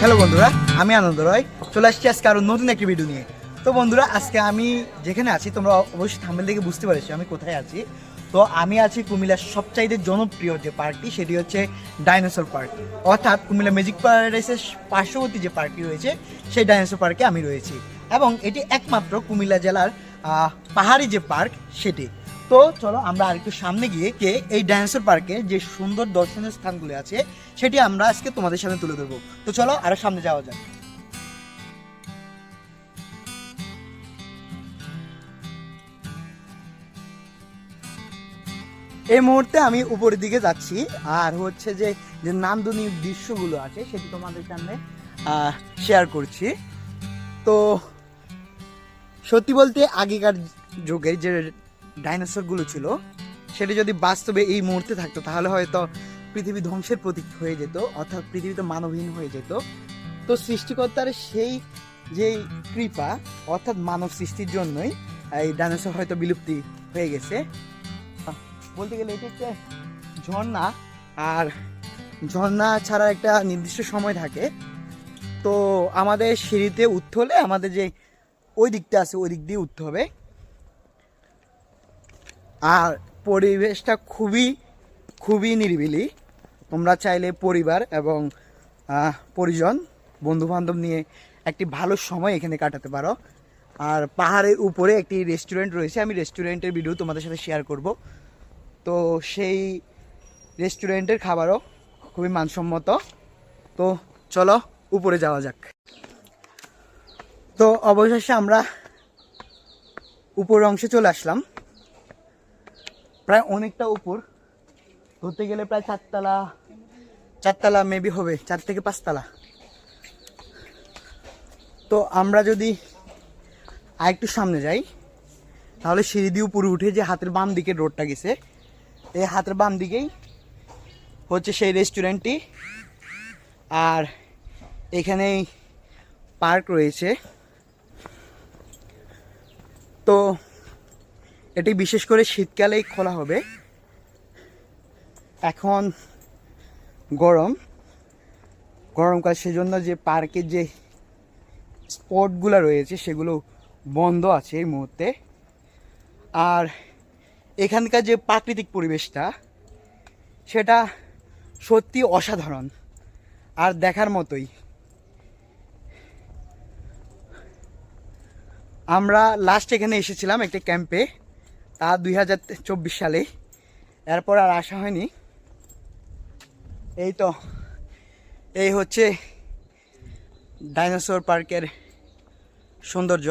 Hello বন্ধুরা, আমি আনন্দ রয়। চলে আসছি আজকে আরও নতুন একটি ভিডিও নিয়ে। তো বন্ধুরা, আজকে আমি যেখানে আছি, তোমরা অবশ্যই থাম্বেল দেখে বুঝতে পারছ আমি কোথায় আছি। তো আমি আছি কুমিল্লার সবচাইতে জনপ্রিয় যে পার্কটি সেটি হচ্ছে ডাইনোসর পার্ক অর্থাৎ কুমিল্লা ম্যাজিক প্যারাডাইসের পার্শ্ববর্তী যে পার্কটি রয়েছে, সেই ডাইনোসর পার্কে আমি রয়েছি। এবং এটি একমাত্র কুমিল্লা জেলার পাহাড়ি যে পার্ক সেটি। তো চলো আমরা আরেকটু সামনে গিয়ে কে এই ডাইনোসর পার্কে যে সুন্দর দর্শনীয় স্থানগুলি আছে, সেটি আমরা আজকে তোমাদের সামনে তুলে ধরবো। তো চলো আরও সামনে যাওয়া যাক। এই মুহূর্তে আমি উপরের দিকে যাচ্ছি, আর হচ্ছে যে যে নান্দনিক দৃশ্যগুলো আছে, সেটি তোমাদের সামনে শেয়ার করছি। তো সত্যি বলতে আগেকার যুগের যে ডাইনোসরগুলো ছিল, সেটি যদি বাস্তবে এই মুহূর্তে থাকতো, তাহলে হয়তো পৃথিবী ধ্বংসের প্রতীক হয়ে যেত, অর্থাৎ পৃথিবীতে মানবহীন হয়ে যেত। তো সৃষ্টিকর্তার সেই যে কৃপা, অর্থাৎ মানব সৃষ্টির জন্যই এই ডাইনোসর হয়তো বিলুপ্তি হয়ে গেছে। বলতে গেলে এটা একটা ঝর্ণা, আর ঝর্ণা ছাড়া একটা নির্দিষ্ট সময় থাকে। তো আমাদের সিঁড়িতে উঠতে হলে আমাদের যে ওই দিকটা আছে, ওই দিক দিয়ে উঠতে হবে। আর পরিবেশটা খুবই খুবই নিরিবিলি। তোমরা চাইলে পরিবার এবং পরিজন বন্ধু বান্ধব নিয়ে একটি ভালো সময় এখানে কাটাতে পারো। আর পাহাড়ের উপরে একটি রেস্টুরেন্ট রয়েছে, আমি রেস্টুরেন্টের ভিডিও তোমাদের সাথে শেয়ার করব। তো সেই রেস্টুরেন্টের খাবারও খুবই মানসম্মত। তো চলো, উপরে যাওয়া যাক। তো অবশেষে আমরা উপর অংশে চলে আসলাম। প্রায় অনেকটা উপর। ধরতে গেলে প্রায় চারতলা চারতলা মেবি হবে, চার থেকে পাঁচতলা। তো আমরা যদি আরেকটু সামনে যাই, তাহলে সিঁড়ি দিয়ে উপরে উঠে যে হাতের বাম দিকে রোডটা গেছে, এই হাতের বাম দিকেই হচ্ছে সেই রেস্টুরেন্টটি আর এখানেই পার্ক রয়েছে। তো এটি বিশেষ করে শীতকালেই খোলা হবে। এখন গরম। গরমকাল সেজন্য যে পার্কের যে স্পটগুলো রয়েছে, সেগুলো বন্ধ আছে এই মুহূর্তে। আর এখানকার যে প্রাকৃতিক পরিবেশটা, সেটা সত্যি অসাধারণ। আর দেখার মতোই। আমরা লাস্ট এখানে এসেছিলাম একটা ক্যাম্পে তা দুই হাজার চব্বিশ সালে। এরপর আর আসা হয়নি। এই তো, এই হচ্ছে ডাইনোসর পার্কের সৌন্দর্য।